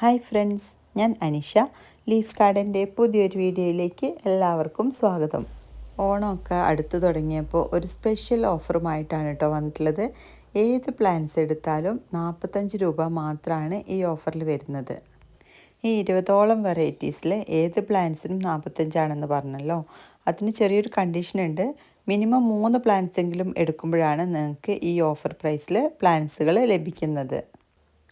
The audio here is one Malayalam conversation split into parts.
ഹായ് ഫ്രണ്ട്സ് ഞാൻ അനിഷ. ലീഫ് ഗാർഡന്റെ പുതിയൊരു വീഡിയോയിലേക്ക് എല്ലാവർക്കും സ്വാഗതം. ഓണമൊക്കെ അടുത്ത് തുടങ്ങിയപ്പോൾ ഒരു സ്പെഷ്യൽ ഓഫറുമായിട്ടാണ് കേട്ടോ വന്നിട്ടുള്ളത്. ഏത് പ്ലാൻസ് എടുത്താലും നാൽപ്പത്തഞ്ച് രൂപ മാത്രമാണ് ഈ ഓഫറിൽ വരുന്നത്. ഈ ഇരുപതോളം വെറൈറ്റീസിൽ ഏത് പ്ലാൻസിനും നാൽപ്പത്തഞ്ചാണെന്ന് പറഞ്ഞല്ലോ. അതിന് ചെറിയൊരു കണ്ടീഷൻ ഉണ്ട് മിനിമം മൂന്ന് പ്ലാൻസെങ്കിലും എടുക്കുമ്പോഴാണ് നിങ്ങൾക്ക് ഈ ഓഫർ പ്രൈസിൽ പ്ലാൻസുകൾ ലഭിക്കുന്നത്.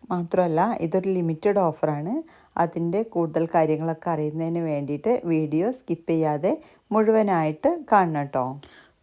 മാത്രമല്ല ഇതൊരു ലിമിറ്റഡ് ഓഫറാണ് അതിന്റെ കൂടുതൽ കാര്യങ്ങളൊക്കെ അറിയുന്നതിന് വേണ്ടിയിട്ട് വീഡിയോ സ്കിപ്പ് ചെയ്യാതെ മുഴുവനായിട്ട് കാണണം കേട്ടോ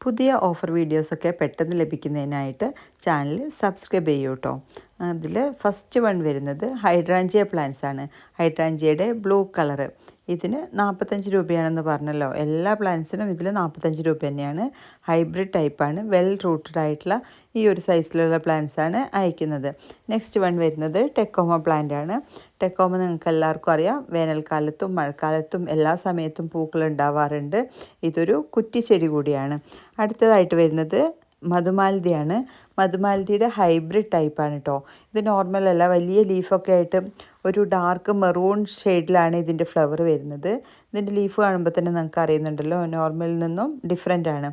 പുതിയ ഓഫർ വീഡിയോസൊക്കെ പെട്ടെന്ന് ലഭിക്കുന്നതിനായിട്ട് ചാനൽ സബ്സ്ക്രൈബ് ചെയ്യൂ കേട്ടോ അതിൽ ഫസ്റ്റ് വൺ വരുന്നത് ഹൈഡ്രാഞ്ചിയ പ്ലാന്റ്സ് ആണ്. ഹൈഡ്രാഞ്ചിയയുടെ ബ്ലൂ കളറ് ഇതിന് നാൽപ്പത്തഞ്ച് രൂപയാണെന്ന് പറഞ്ഞല്ലോ. എല്ലാ പ്ലാന്റ്സിനും ഇതിൽ നാൽപ്പത്തഞ്ച് രൂപ തന്നെയാണ്. ഹൈബ്രിഡ് ടൈപ്പാണ് വെൽ റൂട്ടഡ് ആയിട്ടുള്ള ഈ ഒരു സൈസിലുള്ള പ്ലാന്റ്സ് ആണ് അയക്കുന്നത്. നെക്സ്റ്റ് വൺ വരുന്നത് ടെക്കോമ പ്ലാന്റ് ആണ്. ടെക്കോമ നിങ്ങൾക്ക് എല്ലാവർക്കും അറിയാം. വേനൽക്കാലത്തും മഴക്കാലത്തും എല്ലാ സമയത്തും പൂക്കൾ ഉണ്ടാവാറുണ്ട്. ഇതൊരു കുറ്റിച്ചെടി കൂടിയാണ്. അടുത്തതായിട്ട് വരുന്നത് മധുമാലതിയാണ്. മധുമാലതിയുടെ ഹൈബ്രിഡ് ടൈപ്പാണ് കേട്ടോ ഇത് നോർമൽ അല്ല. വലിയ ലീഫൊക്കെ ആയിട്ട് ഒരു ഡാർക്ക് മെറൂൺ ഷെയ്ഡിലാണ് ഇതിന്റെ ഫ്ലവർ വരുന്നത്. ഇതിന്റെ ലീഫ് കാണുമ്പോൾ തന്നെ നിങ്ങൾക്ക് അറിയുന്നുണ്ടല്ലോ നോർമലിൽ നിന്നും ഡിഫറെന്റ് ആണ്.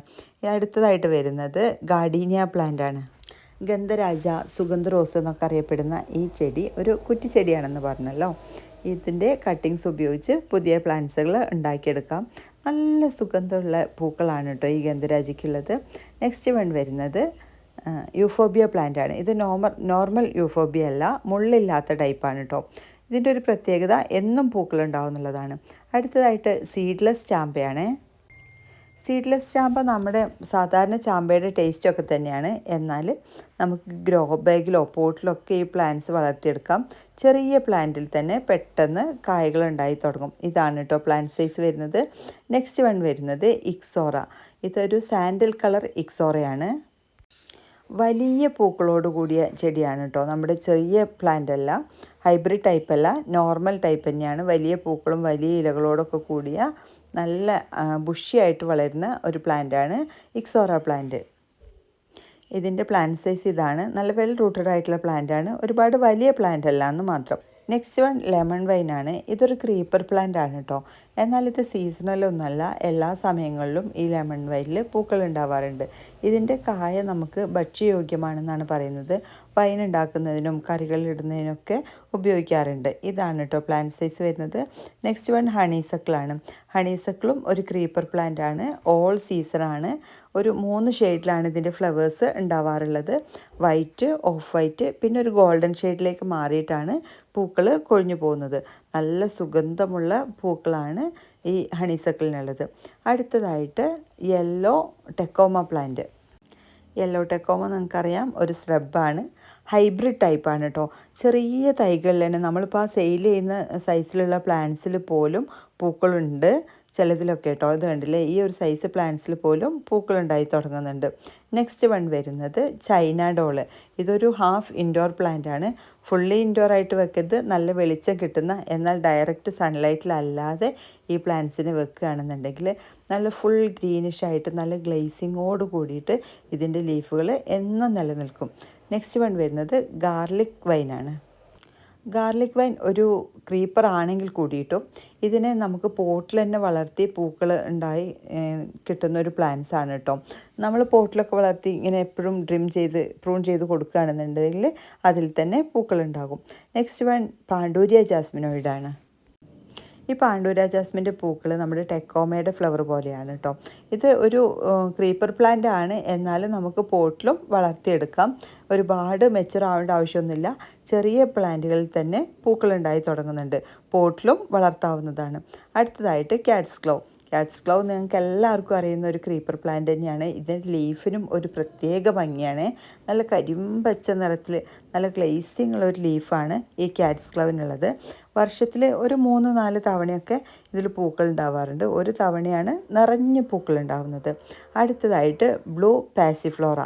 അടുത്തതായിട്ട് വരുന്നത് ഗാർഡീനിയ പ്ലാന്റ് ആണ്. ഗന്ധരാജ സുഗന്ധ റോസ് എന്നൊക്കെ അറിയപ്പെടുന്ന ഈ ചെടി ഒരു കുറ്റിച്ചെടിയാണെന്ന് പറഞ്ഞല്ലോ. ഇതിന്റെ കട്ടിങ്സ് ഉപയോഗിച്ച് പുതിയ പ്ലാന്റ്സുകൾ ഉണ്ടാക്കിയെടുക്കാം. നല്ല സുഗന്ധമുള്ള പൂക്കളാണ് കേട്ടോ ഈ ഗന്ധരാജിക്കുള്ളത്. നെക്സ്റ്റ് വൺ വരുന്നത് യൂഫോബിയ പ്ലാന്റ് ആണ്. ഇത് നോർമൽ നോർമൽ യൂഫോബിയ അല്ല മുള്ളില്ലാത്ത ടൈപ്പാണ് കേട്ടോ. ഇതിന്റെ ഒരു പ്രത്യേകത എന്നും പൂക്കളുണ്ടാവും എന്നുള്ളതാണ് അടുത്തതായിട്ട് സീഡ്ലെസ് ചാമ്പയാണ് സീഡ്ലെസ് ചാമ്പ നമ്മുടെ സാധാരണ ചാമ്പയുടെ ടേസ്റ്റ് ഒക്കെ തന്നെയാണ്. എന്നാൽ നമുക്ക് ഗ്രോ ബാഗിലോ പോട്ടിലോ ഒക്കെ ഈ പ്ലാന്റ്സ് വളർത്തിയെടുക്കാം. ചെറിയ പ്ലാന്റിൽ തന്നെ പെട്ടെന്ന് കായകൾ ഉണ്ടായി തുടങ്ങും. ഇതാണ് കേട്ടോ പ്ലാന്റ് സൈസ് വരുന്നത്. നെക്സ്റ്റ് വൺ വരുന്നത് ഇക്സോറ ഇതൊരു സാൻഡൽ കളർ ഇക്സോറയാണ് വലിയ പൂക്കളോട് കൂടിയ ചെടിയാണ് കേട്ടോ നമ്മുടെ ചെറിയ പ്ലാന്റ് അല്ല ഹൈബ്രിഡ് ടൈപ്പ് അല്ല നോർമൽ ടൈപ്പ് തന്നെയാണ്. വലിയ പൂക്കളും വലിയ ഇലകളോടൊക്കെ കൂടിയ നല്ല ബുഷിയായിട്ട് വളരുന്ന ഒരു പ്ലാന്റാണ് ഇക്സോറ പ്ലാന്റ് ഇതിന്റെ പ്ലാന്റ് സൈസ് ഇതാണ്. നല്ല വെൽ റൂട്ടഡ് ആയിട്ടുള്ള പ്ലാന്റാണ് ഒരുപാട് വലിയ പ്ലാന്റ് അല്ല എന്ന് മാത്രം. നെക്സ്റ്റ് വൺ ലെമൺ വൈൻ ആണ്. ഇതൊരു ക്രീപ്പർ പ്ലാന്റ് ആണ് കേട്ടോ എന്നാൽ ഇത് സീസണലൊന്നുമല്ല എല്ലാ സമയങ്ങളിലും ഈ ലെമൺ വൈനിൽ പൂക്കൾ ഉണ്ടാവാറുണ്ട്. ഇതിന്റെ കായ നമുക്ക് ഭക്ഷ്യയോഗ്യമാണെന്നാണ് പറയുന്നത്. വൈൻ ഉണ്ടാക്കുന്നതിനും കറികളിടുന്നതിനൊക്കെ ഉപയോഗിക്കാറുണ്ട്. ഇതാണ് കേട്ടോ പ്ലാന്റ് സൈസ് വരുന്നത്. നെക്സ്റ്റ് വൺ ഹണീസക്കിളാണ് ഹണീസക്കിളും ഒരു ക്രീപ്പർ പ്ലാന്റ് ആണ്. ഓൾ സീസണാണ് ഒരു മൂന്ന് ഷെയ്ഡിലാണ് ഇതിന്റെ ഫ്ലവേഴ്സ് ഉണ്ടാവാറുള്ളത്. വൈറ്റ് ഓഫ് വൈറ്റ് പിന്നെ ഒരു ഗോൾഡൻ ഷെയ്ഡിലേക്ക് മാറിയിട്ടാണ് പൂക്കൾ കൊഴിഞ്ഞു പോകുന്നത്. നല്ല സുഗന്ധമുള്ള പൂക്കളാണ് ഈ ഹണിസക്കിളിനുള്ളത് അടുത്തതായിട്ട് yellow tecoma plant yellow tecoma നിങ്ങൾക്കറിയാം ഒരു സ്രബാണ് ഹൈബ്രിഡ് ടൈപ്പാണ് കേട്ടോ ചെറിയ തൈകളിൽ തന്നെ നമ്മളിപ്പോൾ ആ സെയിൽ ചെയ്യുന്ന സൈസിലുള്ള പ്ലാന്റ്സിൽ പോലും പൂക്കളുണ്ട്. ചിലതിലൊക്കെ കേട്ടോ. ഇത് കണ്ടില്ലേ? ഈ ഒരു സൈസ് പ്ലാന്റ്സിൽ പോലും പൂക്കളുണ്ടായി തുടങ്ങുന്നുണ്ട്. നെക്സ്റ്റ് വൺ വരുന്നത് ചൈന ഡോൾ ഇതൊരു ഹാഫ് ഇൻഡോർ പ്ലാന്റ് ആണ്. ഫുള്ളി ഇൻഡോർ ആയിട്ട് വെക്കരുത്. നല്ല വെളിച്ചം കിട്ടുന്ന എന്നാൽ ഡയറക്റ്റ് സൺലൈറ്റിലല്ലാതെ ഈ പ്ലാന്റ്സിന് വെക്കുകയാണെന്നുണ്ടെങ്കിൽ നല്ല ഫുൾ ഗ്രീനിഷ് ആയിട്ട് നല്ല ഗ്ലേസിങ്ങോട് കൂടിയിട്ട് ഇതിന്റെ ലീഫുകൾ എന്നും നിലനിൽക്കും. നെക്സ്റ്റ് വൺ വരുന്നത് ഗാർലിക് വൈനാണ് ഗാർലിക് വൈൻ ഒരു ക്രീപ്പർ ആണെങ്കിൽ കൂടിയിട്ടും ഇതിനെ നമുക്ക് പോട്ടിൽ തന്നെ വളർത്തി പൂക്കൾ ഉണ്ടായി കിട്ടുന്ന ഒരു പ്ലാന്റ്സ് ആണ് കേട്ടോ നമ്മൾ പോട്ടിലൊക്കെ വളർത്തി ഇങ്ങനെ എപ്പോഴും ഡ്രിം ചെയ്ത് പ്രൂൺ ചെയ്ത് കൊടുക്കുകയാണെന്നുണ്ടെങ്കിൽ അതിൽ തന്നെ പൂക്കൾ ഉണ്ടാകും. നെക്സ്റ്റ് വൺ പാണ്ടൂരിയ ജാസ്മിനോയിഡാണ്. ഈ പാണ്ഡൂര ജാസ്മിന്റെ പൂക്കൾ നമ്മുടെ ടെക്കോമയുടെ ഫ്ലവർ പോലെയാണ് കേട്ടോ. ഇത് ഒരു ക്രീപ്പർ പ്ലാന്റ് ആണ്. എന്നാലും നമുക്ക് പോട്ടിലും വളർത്തിയെടുക്കാം. ഒരുപാട് മെച്ചുർ ആവേണ്ട ആവശ്യമൊന്നുമില്ല. ചെറിയ പ്ലാന്റുകളിൽ തന്നെ പൂക്കളുണ്ടായി തുടങ്ങുന്നുണ്ട്. പോട്ടിലും വളർത്താവുന്നതാണ്. അടുത്തതായിട്ട് ക്യാറ്റ്സ് ഗ്ലോ ക്യാറ്റ്സ് ക്ലൗ നിങ്ങൾക്ക് എല്ലാവർക്കും അറിയുന്ന ഒരു ക്രീപ്പർ പ്ലാന്റ് തന്നെയാണ്. ഇതിന്റെ ലീഫിനും ഒരു പ്രത്യേക ഭംഗിയാണ്. നല്ല കരിമ്പച്ച നിറത്തിൽ നല്ല ഗ്ലേസിങ് ഉള്ള ഒരു ലീഫാണ് ഈ ക്യാറ്റ്സ് ക്ലൗവിനുള്ളത് വർഷത്തിൽ ഒരു മൂന്ന് നാല് തവണയൊക്കെ ഇതിൽ പൂക്കൾ ഉണ്ടാവാറുണ്ട്. ഒരു തവണയാണ് നിറഞ്ഞ പൂക്കൾ ഉണ്ടാവുന്നത്. അടുത്തതായിട്ട് ബ്ലൂ പാസിഫ്ലോറ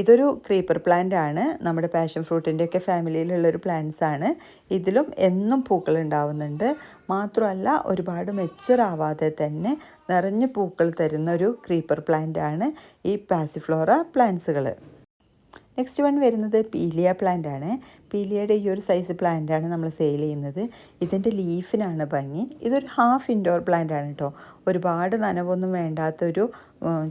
ഇതൊരു ക്രീപ്പർ പ്ലാന്റ് ആണ്. നമ്മുടെ പാഷൻ ഫ്രൂട്ടിന്റെയൊക്കെ ഫാമിലിയിലുള്ളൊരു പ്ലാന്റ്സ് ആണ്. ഇതിലും എന്നും പൂക്കൾ ഉണ്ടാവുന്നുണ്ട്. മാത്രമല്ല ഒരുപാട് മെച്ചുറാവാതെ തന്നെ നിറഞ്ഞ പൂക്കൾ തരുന്ന ഒരു ക്രീപ്പർ പ്ലാന്റ് ആണ് ഈ പാസിഫ്ലോറ പ്ലാന്റ്സുകൾ നെക്സ്റ്റ് വൺ വരുന്നത് പീലിയ പ്ലാന്റ് ആണ്. പീലിയയുടെ ഈ ഒരു സൈസ് പ്ലാന്റ് ആണ് നമ്മൾ സെയിൽ ചെയ്യുന്നത്. ഇതിന്റെ ലീഫിനാണ് ഭംഗി. ഇതൊരു ഹാഫ് ഇൻഡോർ പ്ലാന്റ് ആണ് കേട്ടോ ഒരുപാട് നനവൊന്നും വേണ്ടാത്തൊരു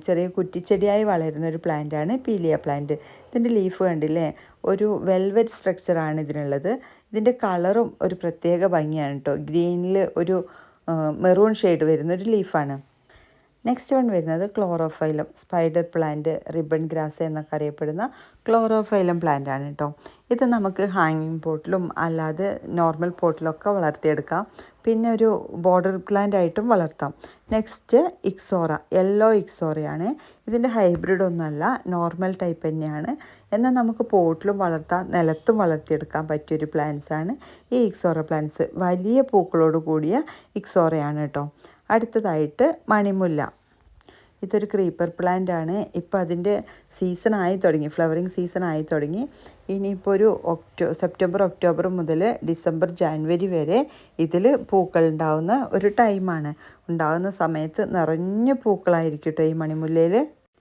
ചെറിയ കുറ്റിച്ചെടിയായി വളരുന്ന ഒരു പ്ലാന്റ് ആണ് പീലിയ പ്ലാന്റ് ഇതിന്റെ ലീഫ് കണ്ടില്ലേ? ഒരു വെൽവെറ്റ് സ്ട്രക്ചറാണ് ഇതിനുള്ളത്. ഇതിന്റെ കളറും ഒരു പ്രത്യേക ഭംഗിയാണ് കേട്ടോ ഗ്രീനിൽ ഒരു മെറൂൺ ഷെയ്ഡ് വരുന്ന ഒരു ലീഫാണ് നെക്സ്റ്റ് വൺ വരുന്നത് chlorophyllum spider plant ribbon grass എന്നൊക്കെ അറിയപ്പെടുന്ന ക്ലോറോഫൈലം പ്ലാന്റ് ആണ് കേട്ടോ ഇത് നമുക്ക് ഹാങ്ങിങ് പോട്ടിലും അല്ലാതെ നോർമൽ പോട്ടിലൊക്കെ വളർത്തിയെടുക്കാം. പിന്നെ ഒരു ബോർഡർ പ്ലാന്റ് ആയിട്ടും വളർത്താം. നെക്സ്റ്റ് ഇക്സോറ യെല്ലോ ഇക്സോറയാണ് ഇതിന്റെ ഹൈബ്രിഡ് ഒന്നുമല്ല നോർമൽ ടൈപ്പ് തന്നെയാണ്. എന്നാൽ നമുക്ക് പോട്ടിലും വളർത്താം നിലത്തും വളർത്തിയെടുക്കാൻ പറ്റിയൊരു പ്ലാന്റ്സാണ് ഈ ഇക്സോറ പ്ലാന്റ്സ് വലിയ പൂക്കളോട് കൂടിയ ഇക്സോറയാണ് കേട്ടോ അടുത്തതായിട്ട് മണിമുല്ല. ഇതൊരു ക്രീപ്പർ പ്ലാന്റ് ആണ്. ഇപ്പോൾ അതിന്റെ സീസൺ ആയി തുടങ്ങി. ഫ്ലവറിങ് സീസൺ ആയി തുടങ്ങി. ഇനിയിപ്പോൾ ഒരു ഒക്ടോ സെപ്റ്റംബർ ഒക്ടോബർ മുതൽ ഡിസംബർ ജാനുവരി വരെ ഇതിൽ പൂക്കൾ ഉണ്ടാവുന്ന ഒരു ടൈമാണ് ഉണ്ടാകുന്ന സമയത്ത് നിറഞ്ഞ പൂക്കളായിരിക്കും കേട്ടോ ഈ മണിമുല്ലയിൽ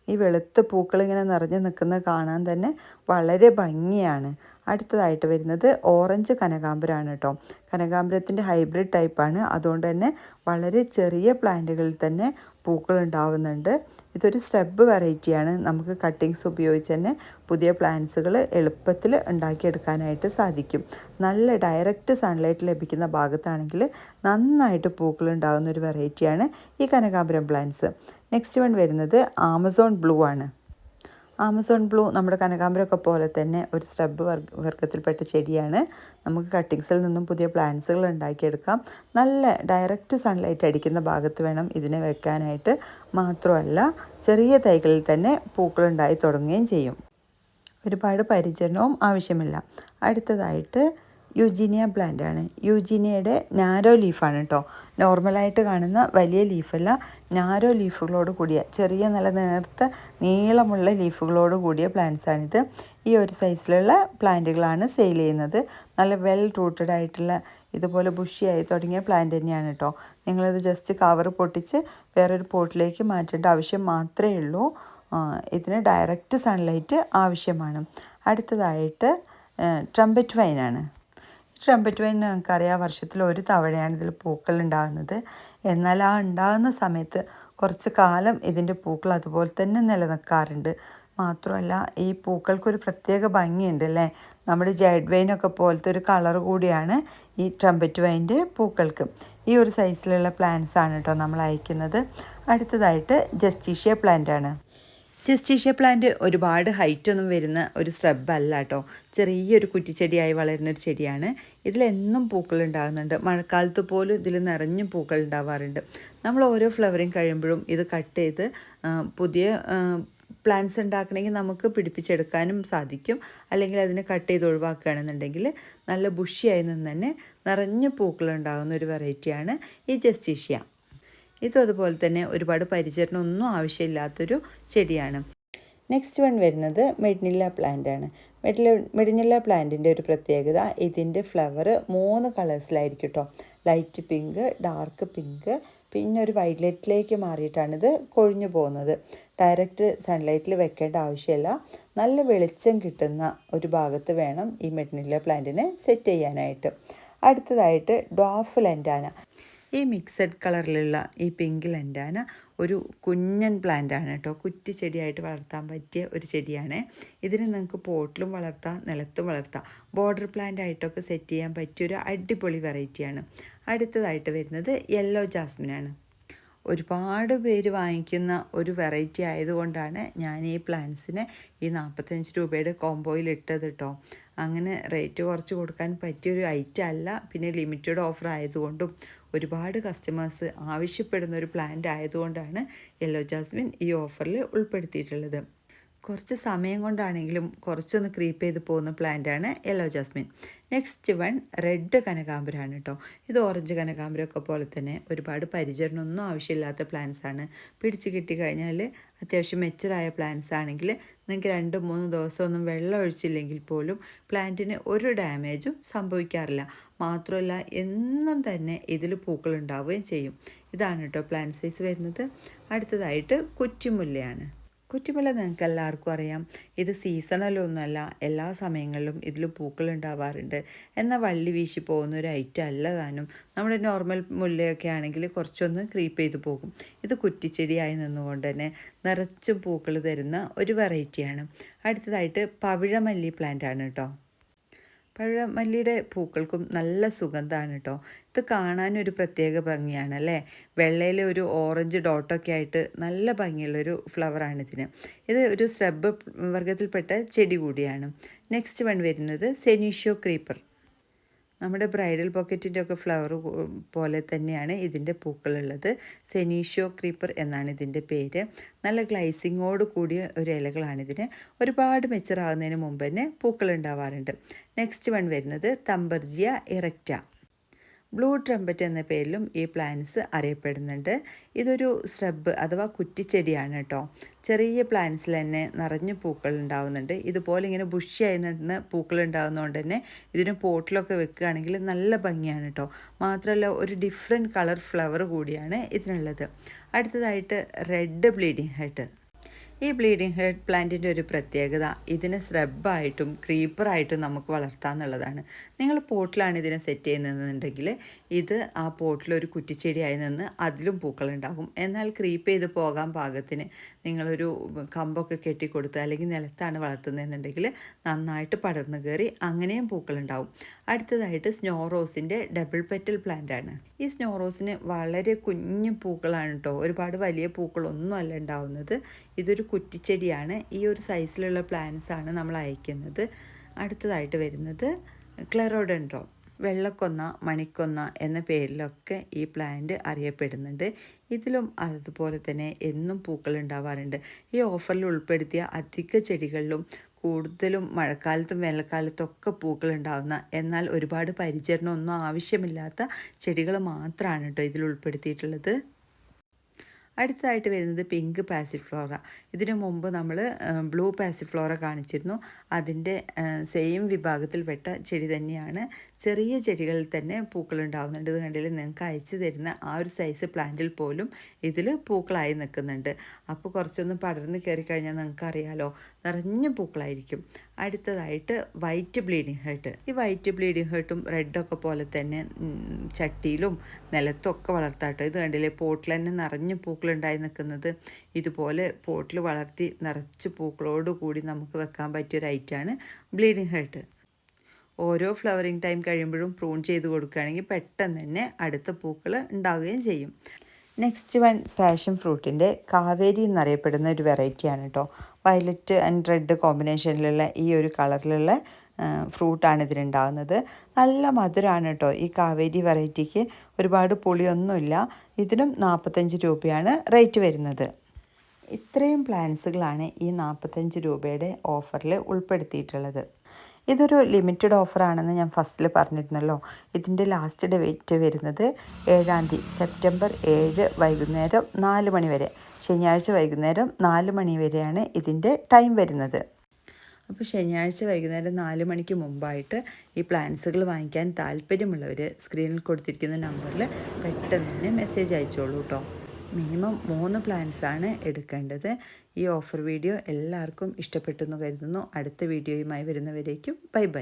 ഈ വെളുത്ത പൂക്കൾ ഇങ്ങനെ നിറഞ്ഞു നിൽക്കുന്നത് കാണാൻ തന്നെ വളരെ ഭംഗിയാണ്. അടുത്തതായിട്ട് വരുന്നത് ഓറഞ്ച് കനകാമ്പരമാണ് കേട്ടോ കനകാമ്പരത്തിന്റെ ഹൈബ്രിഡ് ടൈപ്പാണ് അതുകൊണ്ട് തന്നെ വളരെ ചെറിയ പ്ലാന്റുകളിൽ തന്നെ പൂക്കൾ ഉണ്ടാവുന്നുണ്ട്. ഇതൊരു സ്റ്റെബ് വെറൈറ്റിയാണ് നമുക്ക് കട്ടിങ്സ് ഉപയോഗിച്ച് തന്നെ പുതിയ പ്ലാന്റ്സുകൾ എളുപ്പത്തിൽ ഉണ്ടാക്കിയെടുക്കാനായിട്ട് സാധിക്കും. നല്ല ഡയറക്റ്റ് സൺലൈറ്റ് ലഭിക്കുന്ന ഭാഗത്താണെങ്കിൽ നന്നായിട്ട് പൂക്കൾ ഉണ്ടാകുന്ന ഒരു വെറൈറ്റിയാണ് ഈ കനകാമ്പരം പ്ലാന്റ്സ് നെക്സ്റ്റ് വൺ വരുന്നത് ആമസോൺ ബ്ലൂ ആണ്. ആമസോൺ ബ്ലൂ നമ്മുടെ കനകാമ്പരമൊക്കെ പോലെ തന്നെ ഒരു സ്ട്രബ് വർഗ വർഗത്തിൽപ്പെട്ട ചെടിയാണ്. നമുക്ക് കട്ടിങ്സിൽ നിന്നും പുതിയ പ്ലാന്റ്സുകൾ ഉണ്ടാക്കിയെടുക്കാം. നല്ല ഡയറക്റ്റ് സൺലൈറ്റ് അടിക്കുന്ന ഭാഗത്ത് വേണം ഇതിനെ വെക്കാനായിട്ട്. മാത്രമല്ല ചെറിയ തൈകളിൽ തന്നെ പൂക്കളുണ്ടായി തുടങ്ങുകയും ചെയ്യും. ഒരുപാട് പരിചരണവും ആവശ്യമില്ല. അടുത്തതായിട്ട് യുജീനിയ പ്ലാന്റ് ആണ്. യുജീനിയയുടെ നാരോ ലീഫാണ് കേട്ടോ നോർമലായിട്ട് കാണുന്ന വലിയ ലീഫല്ല നാരോ ലീഫുകളോട് കൂടിയ ചെറിയ നല്ല നേർത്ത നീളമുള്ള ലീഫുകളോട് കൂടിയ പ്ലാന്റ്സ് ആണിത്. ഈ ഒരു സൈസിലുള്ള പ്ലാന്റുകളാണ് സെയിൽ ചെയ്യുന്നത്. നല്ല വെൽ റൂട്ടഡ് ആയിട്ടുള്ള ഇതുപോലെ ബുഷിയായി തുടങ്ങിയ പ്ലാന്റ് തന്നെയാണ് കേട്ടോ നിങ്ങളിത് ജസ്റ്റ് കവർ പൊട്ടിച്ച് വേറൊരു പോട്ടിലേക്ക് മാറ്റേണ്ട ആവശ്യം മാത്രമേ ഉള്ളൂ. ഇതിന് ഡയറക്റ്റ് സൺലൈറ്റ് ആവശ്യമാണ്. അടുത്തതായിട്ട് ട്രംപറ്റ് വൈനാണ് ട്രംപറ്റ് വൈൻ നിങ്ങൾക്കറിയാം വർഷത്തിൽ ഒരു തവണയാണ് ഇതിൽ പൂക്കൾ ഉണ്ടാകുന്നത്. എന്നാൽ ആ ഉണ്ടാകുന്ന സമയത്ത് കുറച്ച് കാലം ഇതിന്റെ പൂക്കൾ അതുപോലെ തന്നെ നിലനിൽക്കാറുണ്ട്. മാത്രമല്ല ഈ പൂക്കൾക്കൊരു പ്രത്യേക ഭംഗിയുണ്ട് അല്ലേ? നമ്മുടെ ജൈഡ് വൈനൊക്കെ പോലത്തെ ഒരു കളർ കൂടിയാണ് ഈ ട്രംപറ്റ് വൈന്റെ പൂക്കൾക്ക്. ഈ ഒരു സൈസിലുള്ള പ്ലാന്റ്സ് ആണ് കേട്ടോ നമ്മൾ അയക്കുന്നത്. അടുത്തതായിട്ട് ജസ്റ്റീഷ്യ പ്ലാന്റ് ആണ് ജസ്റ്റീഷ്യ പ്ലാന്റ് ഒരുപാട് ഹൈറ്റ് ഒന്നും വരുന്ന ഒരു സ്ട്രബ് അല്ല കേട്ടോ. ചെറിയൊരു കുറ്റിച്ചെടിയായി വളരുന്ന ഒരു ചെടിയാണ്. ഇതിലെന്നും പൂക്കൾ ഉണ്ടാകുന്നുണ്ട്. മഴക്കാലത്ത് പോലും ഇതിൽ നിറഞ്ഞും പൂക്കൾ ഉണ്ടാവാറുണ്ട്. നമ്മൾ ഓരോ ഫ്ലവറിങ് കഴിയുമ്പോഴും ഇത് കട്ട് ചെയ്ത് പുതിയ പ്ലാന്റ്സ് ഉണ്ടാക്കണമെങ്കിൽ നമുക്ക് പിടിപ്പിച്ചെടുക്കാനും സാധിക്കും. അല്ലെങ്കിൽ അതിനെ കട്ട് ചെയ്ത് ഒഴിവാക്കുകയാണെന്നുണ്ടെങ്കിൽ നല്ല ബുഷിയായി നിന്ന് തന്നെ നിറഞ്ഞ പൂക്കൾ ഉണ്ടാകുന്ന ഒരു വെറൈറ്റിയാണ് ഈ ജസ്റ്റീഷ്യ ഇതും അതുപോലെ തന്നെ ഒരുപാട് പരിചരണം ഒന്നും ആവശ്യമില്ലാത്തൊരു ചെടിയാണ്. നെക്സ്റ്റ് വൺ വരുന്നത് മെഡിനില്ല പ്ലാന്റ് ആണ്. മെഡില മെഡിനില്ല പ്ലാന്റിന്റെ ഒരു പ്രത്യേകത ഇതിന്റെ ഫ്ലവർ മൂന്ന് കളേഴ്സിലായിരിക്കും കേട്ടോ ലൈറ്റ് പിങ്ക് ഡാർക്ക് പിങ്ക് പിന്നെ ഒരു വൈലറ്റിലേക്ക് മാറിയിട്ടാണിത് കൊഴിഞ്ഞു പോകുന്നത്. ഡയറക്റ്റ് സൺലൈറ്റിൽ വെക്കേണ്ട ആവശ്യമില്ല. നല്ല വെളിച്ചം കിട്ടുന്ന ഒരു ഭാഗത്ത് വേണം ഈ മെഡിനില്ല പ്ലാന്റിനെ സെറ്റ് ചെയ്യാനായിട്ട്. അടുത്തതായിട്ട് ഡോഫ് ലെൻഡാന ഈ മിക്സഡ് കളറിലുള്ള ഈ പിങ്ക് ലെൻഡാന ഒരു കുഞ്ഞൻ പ്ലാന്റ് ആണ് കേട്ടോ. കുറ്റി ചെടിയായിട്ട് വളർത്താൻ പറ്റിയ ഒരു ചെടിയാണ്. ഇതിന് നിങ്ങൾക്ക് പോട്ടിലും വളർത്താം നിലത്തും വളർത്താം. ബോർഡർ പ്ലാന്റ് ആയിട്ടൊക്കെ സെറ്റ് ചെയ്യാൻ പറ്റിയ ഒരു അടിപൊളി വെറൈറ്റിയാണ് അടുത്തതായിട്ട് വരുന്നത് യെല്ലോ ജാസ്മിനാണ് ഒരുപാട് പേര് വാങ്ങിക്കുന്ന ഒരു വെറൈറ്റി ആയതുകൊണ്ടാണ് ഞാൻ ഈ പ്ലാന്റ്സിനെ ഈ നാൽപ്പത്തഞ്ച് രൂപയുടെ കോംബോയിൽ ഇട്ടത് കേട്ടോ. അങ്ങനെ റേറ്റ് കുറച്ച് കൊടുക്കാൻ പറ്റിയൊരു ഐറ്റം അല്ല. പിന്നെ ലിമിറ്റഡ് ഓഫർ ആയതുകൊണ്ടും ഒരുപാട് കസ്റ്റമേഴ്സ് ആവശ്യപ്പെടുന്ന ഒരു പ്ലാന്റ് ആയതുകൊണ്ടാണ് യെല്ലോ ജാസ്മിൻ ഈ ഓഫറിൽ ഉൾപ്പെടുത്തിയിട്ടുള്ളത്. കുറച്ച് സമയം കൊണ്ടാണെങ്കിലും കുറച്ചൊന്ന് ക്രീപ്പ് ചെയ്ത് പോകുന്ന പ്ലാന്റാണ് yellow jasmine next one red കനകാമ്പരമാണ് കേട്ടോ ഇത് ഓറഞ്ച് കനകാമ്പരമൊക്കെ പോലെ തന്നെ ഒരുപാട് പരിചരണമൊന്നും ആവശ്യമില്ലാത്ത പ്ലാന്റ്സ് ആണ്. പിടിച്ച് കിട്ടിക്കഴിഞ്ഞാൽ അത്യാവശ്യം മെച്ചറായ പ്ലാന്റ്സ് ആണെങ്കിൽ നിങ്ങൾക്ക് രണ്ട് മൂന്ന് ദിവസമൊന്നും വെള്ളം ഒഴിച്ചില്ലെങ്കിൽ പോലും പ്ലാന്റിന് ഒരു ഡാമേജും സംഭവിക്കാറില്ല. മാത്രമല്ല എന്നും തന്നെ ഇതിൽ പൂക്കൾ ഉണ്ടാവുകയും ചെയ്യും. ഇതാണ് കേട്ടോ പ്ലാന്റ് സൈസ് വരുന്നത്. അടുത്തതായിട്ട് കുറ്റിമുല്ലയാണ്. കുറ്റിമുല്ല നിങ്ങൾക്ക് എല്ലാവർക്കും അറിയാം. ഇത് സീസണലൊന്നുമല്ല. എല്ലാ സമയങ്ങളിലും ഇതിൽ പൂക്കൾ ഉണ്ടാവാറുണ്ട് എന്നാൽ വള്ളി വീശി പോകുന്ന ഒരു ഐറ്റം അല്ല താനും. നമ്മുടെ നോർമൽ മുല്ലയൊക്കെ ആണെങ്കിൽ കുറച്ചൊന്ന് ക്രീപ്പ് ചെയ്ത് പോകും. ഇത് കുറ്റിച്ചെടിയായി നിന്നുകൊണ്ട് തന്നെ നിറച്ചും പൂക്കൾ തരുന്ന ഒരു വെറൈറ്റിയാണ്. അടുത്തതായിട്ട് പവിഴമല്ലി പ്ലാന്റ് ആണ് കേട്ടോ. പഴമല്ലിയുടെ പൂക്കൾക്കും നല്ല സുഗന്ധമാണ് കേട്ടോ ഇത് കാണാനൊരു പ്രത്യേക ഭംഗിയാണ് അല്ലേ? വെള്ളയിൽ ഒരു ഓറഞ്ച് ഡോട്ടൊക്കെ ആയിട്ട് നല്ല ഭംഗിയുള്ളൊരു ഫ്ലവറാണ് ഇതിന്. ഇത് ഒരു സ്രബ് വർഗത്തിൽപ്പെട്ട ചെടി കൂടിയാണ്. നെക്സ്റ്റ് വൺ വരുന്നത് സെനീഷ്യോ ക്രീപ്പർ. നമ്മുടെ ബ്രൈഡൽ പോക്കറ്റിന്റെ ഒക്കെ ഫ്ലവർ പോലെ തന്നെയാണ് ഇതിന്റെ പൂക്കളുള്ളത്. സെനീഷ്യോ ക്രീപ്പർ എന്നാണ് ഇതിന്റെ പേര്. നല്ല ഗ്ലൈസിങ്ങോട് കൂടിയ ഒരു ഇലകളാണിതിന്. ഒരുപാട് മെച്ചറാകുന്നതിന് മുമ്പ് തന്നെ പൂക്കൾ ഉണ്ടാവാറുണ്ട്. നെക്സ്റ്റ് വൺ വരുന്നത് തമ്പർജിയ ഇറക്റ്റ. ബ്ലൂ ട്രംപറ്റ് എന്ന പേരിലും ഈ പ്ലാന്റ്സ് അറിയപ്പെടുന്നുണ്ട്. ഇതൊരു സ്രബ് അഥവാ കുറ്റിച്ചെടിയാണ് കേട്ടോ ചെറിയ പ്ലാന്റ്സിൽ തന്നെ നിറഞ്ഞ് പൂക്കൾ ഉണ്ടാവുന്നുണ്ട്. ഇതുപോലെ ഇങ്ങനെ ബുഷിയായി നിന്ന് പൂക്കൾ ഉണ്ടാകുന്നതുകൊണ്ട് തന്നെ ഇതിന് പോട്ടിലൊക്കെ വെക്കുകയാണെങ്കിൽ നല്ല ഭംഗിയാണ് കേട്ടോ മാത്രമല്ല ഒരു ഡിഫറെന്റ് കളർ ഫ്ലവർ കൂടിയാണ് ഇതിനുള്ളത്. അടുത്തതായിട്ട് റെഡ് ബ്ലീഡിങ് ഹെഡ് ഈ ബ്ലീഡിംഗ് ഹെഡ് പ്ലാന്റിന്റെ ഒരു പ്രത്യേകത ഇതിനെ സ്രബായിട്ടും ക്രീപ്പറായിട്ടും നമുക്ക് വളർത്താമെന്നുള്ളതാണ് നിങ്ങൾ പോട്ടിലാണ് ഇതിനെ സെറ്റ് ചെയ്യുന്നതെന്നുണ്ടെങ്കിൽ ഇത് ആ പോട്ടിലൊരു കുറ്റിച്ചെടിയായി നിന്ന് അതിലും പൂക്കളുണ്ടാകും. എന്നാൽ ക്രീപ്പ് ചെയ്ത് പോകാൻ പാകത്തിന് നിങ്ങളൊരു കമ്പൊക്കെ കെട്ടിക്കൊടുത്ത് അല്ലെങ്കിൽ നിലത്താണ് വളർത്തുന്നതെന്നുണ്ടെങ്കിൽ നന്നായിട്ട് പടർന്നു കയറി അങ്ങനെയും പൂക്കളുണ്ടാവും. അടുത്തതായിട്ട് സ്നോ റോസിന്റെ ഡബിൾ പെറ്റൽ പ്ലാന്റ് ആണ് ഈ സ്നോ റോസിന് വളരെ കുഞ്ഞു പൂക്കളാണ് കേട്ടോ. ഒരുപാട് വലിയ പൂക്കളൊന്നും അല്ല ഉണ്ടാവുന്നത്. ഇതൊരു കുറ്റിച്ചെടിയാണ്. ഈ ഒരു സൈസിലുള്ള പ്ലാന്റ്സ് ആണ് നമ്മൾ അയക്കുന്നത്. അടുത്തതായിട്ട് വരുന്നത് ക്ലെറോഡൻഡ്രോ വെള്ളക്കൊന്ന മണിക്കൊന്ന എന്ന പേരിലൊക്കെ ഈ പ്ലാന്റ് അറിയപ്പെടുന്നുണ്ട്. ഇതിലും അതുപോലെ തന്നെ എന്നും പൂക്കൾ ഉണ്ടാവാറുണ്ട്. ഈ ഓഫറിൽ ഉൾപ്പെടുത്തിയ അധിക ചെടികളിലും കൂടുതലും മഴക്കാലത്തും വേനൽക്കാലത്തും ഒക്കെ പൂക്കൾ ഉണ്ടാകുന്ന എന്നാൽ ഒരുപാട് പരിചരണമൊന്നും ആവശ്യമില്ലാത്ത ചെടികൾ മാത്രമാണ് കേട്ടോ ഇതിൽ ഉൾപ്പെടുത്തിയിട്ടുള്ളത്. അടുത്തതായിട്ട് വരുന്നത് പിങ്ക് പാസിഫ്ലോറ. ഇതിനു മുമ്പ് നമ്മൾ ബ്ലൂ പാസിഫ്ലോറ കാണിച്ചിരുന്നു. അതിന്റെ സെയിം വിഭാഗത്തിൽപ്പെട്ട ചെടി തന്നെയാണ്. ചെറിയ ചെടികളിൽ തന്നെ പൂക്കൾ ഉണ്ടാകുന്നുണ്ട് ഇത് കണ്ടിൽ നിങ്ങൾക്ക് അയച്ചു തരുന്ന ആ ഒരു സൈസ് പ്ലാന്റിൽ പോലും ഇതിൽ പൂക്കളായി നിൽക്കുന്നുണ്ട്. അപ്പോൾ കുറച്ചൊന്ന് പടർന്ന് കയറി കഴിഞ്ഞാൽ നിങ്ങൾക്കറിയാലോ നിറഞ്ഞ പൂക്കളായിരിക്കും. അടുത്തതായിട്ട് വൈറ്റ് ബ്ലീഡിങ് ഹേർട്ട് ഈ വൈറ്റ് ബ്ലീഡിങ് ഹേർട്ടും റെഡൊക്കെ പോലെ തന്നെ ചട്ടിയിലും നിലത്തും ഒക്കെ വളർത്താട്ടോ. ഇത് കണ്ടില്ലേ? പോട്ടിൽ തന്നെ നിറഞ്ഞ പൂക്കളുണ്ടായി നിൽക്കുന്നത്. ഇതുപോലെ പോട്ടിൽ വളർത്തി നിറച്ച് പൂക്കളോട് കൂടി നമുക്ക് വെക്കാൻ പറ്റിയ ഒരു ഐറ്റാണ് ബ്ലീഡിങ് ഹേർട്ട് ഓരോ ഫ്ലവറിങ് ടൈം കഴിയുമ്പോഴും പ്രൂൺ ചെയ്ത് കൊടുക്കുകയാണെങ്കിൽ പെട്ടെന്ന് തന്നെ അടുത്ത പൂക്കൾ ഉണ്ടാവുകയും ചെയ്യും. നെക്സ്റ്റ് വൺ പാഷൻ ഫ്രൂട്ടിന്റെ കാവേരി എന്നറിയപ്പെടുന്ന ഒരു വെറൈറ്റിയാണ് കേട്ടോ വയലറ്റ് ആൻഡ് റെഡ് കോമ്പിനേഷനിലുള്ള ഈ ഒരു കളറിലുള്ള ഫ്രൂട്ടാണ് ഇതിലുണ്ടാകുന്നത് നല്ല മധുരമാണ് കേട്ടോ ഈ കാവേരി വെറൈറ്റിക്ക് ഒരുപാട് പുളിയൊന്നുമില്ല. ഇതിനും നാൽപ്പത്തഞ്ച് രൂപയാണ് റേറ്റ് വരുന്നത്. ഇത്രയും പ്ലാൻസുകളാണ് ഈ നാൽപ്പത്തഞ്ച് രൂപയുടെ ഓഫറിൽ ഉൾപ്പെടുത്തിയിട്ടുള്ളത്. ഇതൊരു ലിമിറ്റഡ് ഓഫറാണെന്ന് ഞാൻ ഫസ്റ്റിൽ പറഞ്ഞിരുന്നല്ലോ. ഇതിന്റെ ലാസ്റ്റ് ഡേറ്റ് വരുന്നത് ഏഴാം തീയതി സെപ്റ്റംബർ ഏഴ് വൈകുന്നേരം നാല് മണി വരെ. ശനിയാഴ്ച വൈകുന്നേരം നാല് മണി വരെയാണ് ഇതിന്റെ ടൈം വരുന്നത്. അപ്പോൾ ശനിയാഴ്ച വൈകുന്നേരം നാല് മണിക്ക് മുമ്പായിട്ട് ഈ പ്ലാൻസുകൾ വാങ്ങിക്കാൻ താല്പര്യമുള്ളവർ സ്ക്രീനിൽ കൊടുത്തിരിക്കുന്ന നമ്പറിൽ പെട്ടെന്ന് തന്നെ മെസ്സേജ് അയച്ചോളൂ കേട്ടോ മിനിമം മൂന്ന് പ്ലാൻസ് ആണ് എടുക്കേണ്ടത്. ഈ ഓഫർ വീഡിയോ എല്ലാവർക്കും ഇഷ്ടപ്പെട്ടെന്ന് കരുതുന്നു. അടുത്ത വീഡിയോയുമായി വരുന്നവരേക്കും ബൈ ബൈ.